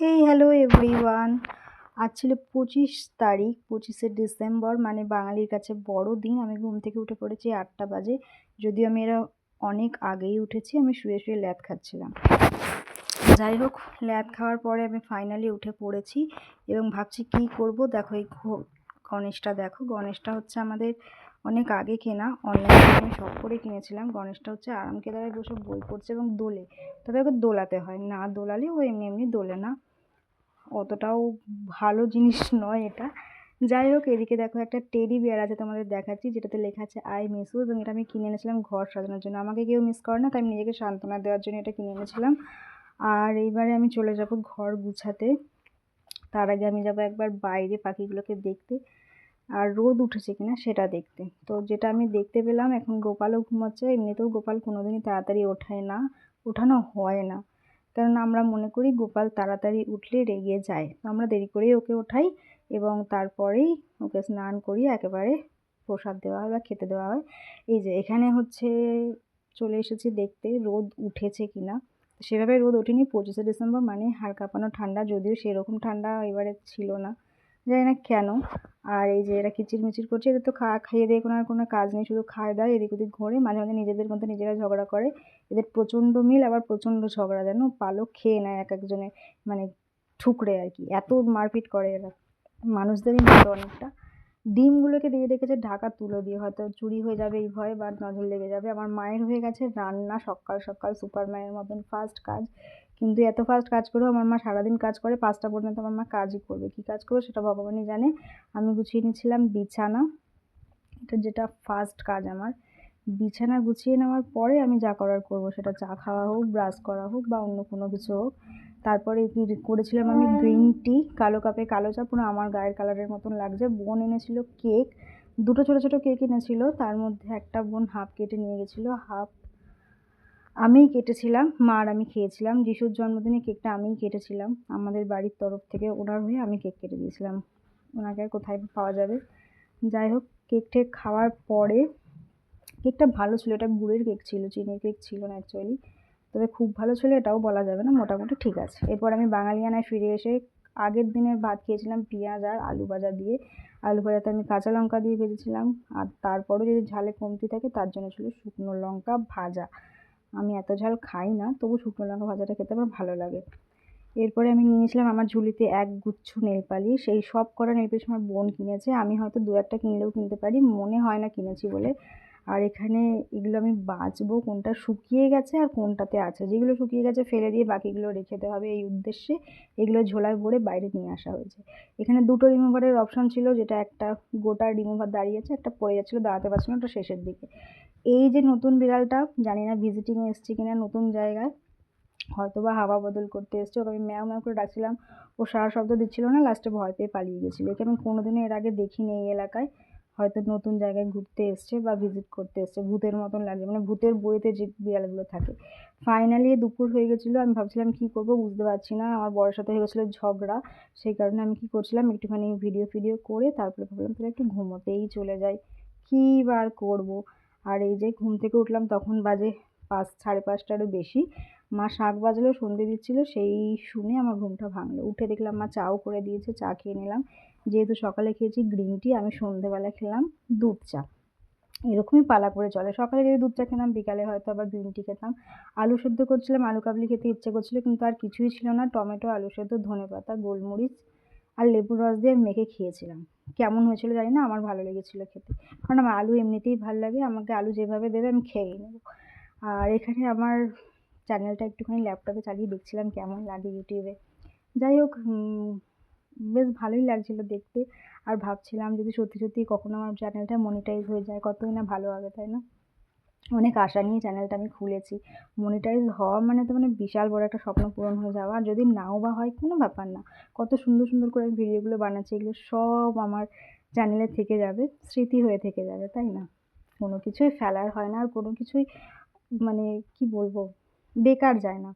Hey hello everyone আজ ছিল পঁচিশ তারিখ, পঁচিশে ডিসেম্বর মানে বাঙালির কাছে বড় দিন। আমি ঘুম থেকে উঠে পড়েছি আটটা বাজে। যদিও আমি এরা অনেক আগেই উঠেছি, আমি শুয়ে শুয়ে ল্যাদ খাচ্ছিলাম। যাই হোক, ল্যাদ খাওয়ার পরে আমি ফাইনালি উঠে পড়েছি এবং ভাবছি কী করব? দেখো এই গণেশটা দেখো। গণেশটা হচ্ছে আমাদের অনেক আগে কেনা অনলাইনে আমি শখ করে কিনেছিলাম। গণেশটা হচ্ছে আরাম কেদারায় বসে বই পড়ছে এবং দোলে। তবে ওকে দোলাতে হয়, না দোলালে ও এমনি এমনি দোলে না। অতটাও ভালো জিনিস নয় এটা। যাই হোক, এদিকে দেখো একটা টেডি বিয়ার আছে তোমাদের দেখাচ্ছি, যেটাতে লেখা আছে আই মিস ইউ এবং এটা আমি কিনে এনেছিলাম ঘর সাজানোর জন্য। আমাকে কেউ মিস করে না, তাই আমি নিজেকে সান্ত্বনা দেওয়ার জন্য এটা কিনে এনেছিলাম। আর এইবারে আমি চলে যাব ঘর গুছাতে। তার আগে আমি যাব একবার বাইরে পাখিগুলোকে দেখতে। আর রোদ উঠেছে কিনা সেটা দেখতে। তো যেটা আমি দেখতে পেলাম, এখন গোপালও ঘুমাচ্ছে, এমনিতেও গোপাল কোনোদিনই তাড়াতাড়ি ওঠায় না, ওঠানো হয় না। কারণ আমরা মনে করি গোপাল তাড়াতাড়ি উঠলে রেগে যায়। তো আমরা দেরি করেই ওকে ওঠাই এবং তারপরেই ওকে স্নান করিয়ে একেবারে প্রসাদ দেওয়া হয় বা খেতে দেওয়া হয়। এই যে এখানে হচ্ছে চলে এসেছি দেখতে, রোদ উঠেছে কিনা। সেভাবে রোদ ওঠেনি, পঁচিশে ডিসেম্বর মানে হাড় কাঁপানো ঠান্ডা, যদিও সেরকম ঠান্ডা এবারে ছিল না। জানি না কেন। আর এই যে এরা কিচিরমিচির করছে, এদের তো খা, খাইয়ে দিয়ে কোনো আর কোনো কাজ নেই, শুধু খায় দায়, এদিক ওদিক ঘোরে, মাঝে মাঝে নিজেদের মধ্যে নিজেরা ঝগড়া করে। এদের প্রচণ্ড মিল, আবার প্রচণ্ড ঝগড়া যেন পালক খেয়ে নেয় এক একজনে মানে ঠুকরে আর কি। এত মারপিট করে এরা। মানুষদেরই মতো অনেকটা। ডিমগুলোকে দিয়ে রেখেছে, ঢাকা তুলো দিয়ে। হয়তো চুরি হয়ে যাবে এই ভয়ে বা নজর লেগে যাবে। আমার মায়ের হয়ে গেছে রান্না সকাল সকাল সুপার সুপারম্যানের মতন ফার্স্ট কাজ। কিন্তু এত ফাস্ট কাজ করেও আমার মা সারাদিন কাজ করে, পাঁচটা পর্যন্ত আমার মা কাজই করবে। কী কাজ করবে সেটা ভগবানই জানে। আমি গুছিয়ে নিয়েছিলাম বিছানা। এটা যেটা ফার্স্ট কাজ আমার। বিছানা গুছিয়ে নেওয়ার পরে আমি যা করার করব, সেটা চা খাওয়া হোক ব্রাশ করা হোক বা অন্য কোনো কিছু হোক তারপরে কি করেছিলাম আমি গ্রিন টি কালো কাপে কালো চা, পুরো আমার গায়ের কালারের মতন লাগছে। বোন এনেছিল কেক দুটো ছোটো ছোটো কেক এনেছিল, তার মধ্যে একটা বোন হাফ কেটে নিয়ে গেছিল হাফ আমিই কেটেছিলাম মা আর আমি খেয়েছিলাম। যিশুর জন্মদিনে কেকটা আমিই কেটেছিলাম, আমাদের বাড়ির তরফ থেকে ওনার হয়ে আমি কেক কেটে দিয়েছিলাম। ওনাকে আর কোথায় পাওয়া যাবে? যাই হোক কেক টেক খাওয়ার পরে কেকটা ভালো ছিল, এটা গুড়ের কেক ছিল, চিনির কেক ছিল না অ্যাকচুয়ালি তবে খুব ভালো ছিল এটাও বলা যাবে না, মোটামুটি ঠিক আছে। এরপর আমি বাঙালিয়ানায় ফিরে এসে আগের দিনের ভাত খেয়েছিলাম পেঁয়াজ আর আলু ভাজা দিয়ে। আলু ভাজাতে আমি কাঁচা লঙ্কা দিয়ে ভেজেছিলাম আর তারপরেও যদি ঝালে কমতি থাকে তার জন্য ছিল শুকনো লঙ্কা ভাজা। আমি এত ঝাল খাই না, তবু শুকনো লঙ্কা ভাজাটা খেতে আমার ভালো লাগে। এরপরে আমি নিয়েছিলাম আমার ঝুলিতে এক গুচ্ছ নেল পালিশ সেই সব করা নেল পালিশ আমার বোন কিনেছে। আমি হয়তো দু একটা কিনলেও কিনতে পারি, মনে হয় না কিনেছি বলে। আর এখানে এগুলো আমি বাঁচবো, কোনটা শুকিয়ে গেছে আর কোনটাতে আছে। যেগুলো শুকিয়ে গেছে ফেলে দিয়ে বাকিগুলো রেখে দেওয়া হবে এই উদ্দেশ্যে। এগুলো ঝোলায় ভরে বাইরে নিয়ে আসা হয়েছে। এখানে দুটো রিমুভারের অপশান ছিল, যেটা একটা গোটা রিমুভার দাঁড়িয়েছে একটা পড়ে যাচ্ছিল, দাঁড়াতে পারছিল ওটা শেষের দিকে। এই যে নতুন বিড়ালটা, জানি না ভিজিটিংয়ে এসছে কিনা, নতুন জায়গায়। হয়তো বা হাওয়া বদল করতে এসছে, ওকে আমি ম্যাও ম্যাও করে ডাকছিলাম। ও সারা শব্দ দিচ্ছিল না লাস্টে ভয় পেয়ে পালিয়ে গেছিল। একে আমি কোনোদিনও এর আগে দেখিনি এই এলাকায়। হয়তো নতুন জায়গায় ঘুরতে এসছে বা ভিজিট করতে এসছে, ভূতের মতন লাগছে। মানে ভূতের বইতে যে বিড়ালগুলো থাকে। ফাইনালি দুপুর হয়ে গেছিল, আমি ভাবছিলাম কী করব বুঝতে পারছি না। আমার বড়ের সাথে হয়ে গেছিল ঝগড়া, সেই কারণে আমি কী করছিলাম, একটুখানি ভিডিও ফিডিও করে তারপরে ভাবলাম তাহলে একটু ঘুমোতেই চলে যাই। কী বার করব? আর এই যে ঘুম থেকে উঠলাম, তখন বাজে পাঁচ, সাড়ে পাঁচটারও বেশি। মা শাক বাজলেও সন্ধে দিচ্ছিল, সেই শুনে আমার ঘুমটা ভাঙলো। উঠে দেখলাম মা চাও করে দিয়েছে, চা খেয়ে নিলাম। যেহেতু সকালে খেয়েছি গ্রিন টি আমি সন্ধেবেলা খেলাম দুধ চা। এরকমই পালা করে চলে। সকালে যদি দুধ চা খেলাম, বিকালে হয়তো আবার গ্রিন টি খেতাম। আলু সেদ্ধ করছিলাম, আলু কাবলি খেতে ইচ্ছে করছিল, কিন্তু আর কিছুই ছিল না। টমেটো, আলু সেদ্ধ, ধনে পাতা, গোলমরিচ আর লেবুর রস দিয়ে মেখে খেয়েছিলাম। কেমন হয়েছিল জানি না, আমার ভালো লেগেছিলো খেতে। কারণ আমার আলু এমনিতেই ভালো লাগে, আমাকে আলু যেভাবে দেবে আমি খেয়েই নেব। আর এখানে আমার চ্যানেলটা একটুখানি ল্যাপটপে চালিয়ে দেখছিলাম কেমন লাগে ইউটিউবে যাই হোক বেশ ভালোই লাগছিল দেখতে। আর ভাবছিলাম যদি সত্যি সত্যি কখনো আমার চ্যানেলটা মনিটাইজ হয়ে যায়, কতই না ভালো হবে, তাই না? অনেক আশা নিয়ে চ্যানেলটা আমি খুলেছি। মনিটাইজ হওয়া মানে তো মানে বিশাল বড় একটা স্বপ্ন পূরণ হয়ে যাওয়া। আর যদি নাও বা হয়, কোনো ব্যাপার না। কত সুন্দর সুন্দর করে আমি ভিডিওগুলো বানাচ্ছি, এগুলো সব আমার চ্যানেলে থেকে যাবে, স্মৃতি হয়ে থেকে যাবে, তাই না? কোনো কিছুই ফেলার হয় না, আর কোনো কিছুই মানে কি বলব, বেকার যায় না।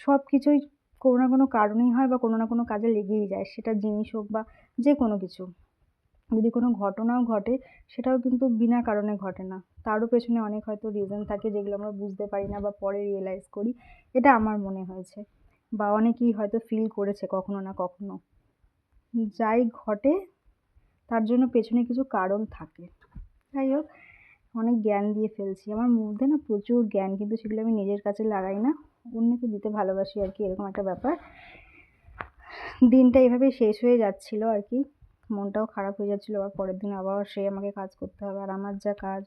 সব কিছুই কোনো না কোনো কারণেই হয় বা কোনো না কোনো কাজে লেগেই যায়, সেটা জিনিস হোক বা যে কোনো কিছু। যদি কোনো ঘটনাও ঘটে, সেটাও কিন্তু বিনা কারণে ঘটে না। তারও পেছনে অনেক হয়তো রিজন থাকে যেগুলো আমরা বুঝতে পারি না বা পরে রিয়েলাইজ করি। এটা আমার মনে হয়েছে। বা অনেকেই হয়তো ফিল করেছে কখনো না কখনো। যাই ঘটে, তার জন্য পেছনে কিছু কারণ থাকে। যাই হোক, অনেক জ্ঞান দিয়ে ফেলছি। আমার মধ্যে না প্রচুর জ্ঞান, কিন্তু সেগুলো আমি নিজের কাছে লাগাই না। অন্যকে দিতে ভালোবাসি আর কি, এরকম একটা ব্যাপার। দিনটা এভাবেই শেষ হয়ে যাচ্ছিল আর কি। মনটাও খারাপ হয়ে যাচ্ছিল আবার পরের দিন আবার সে আমাকে কাজ করতে হবে, আর আমার যা কাজ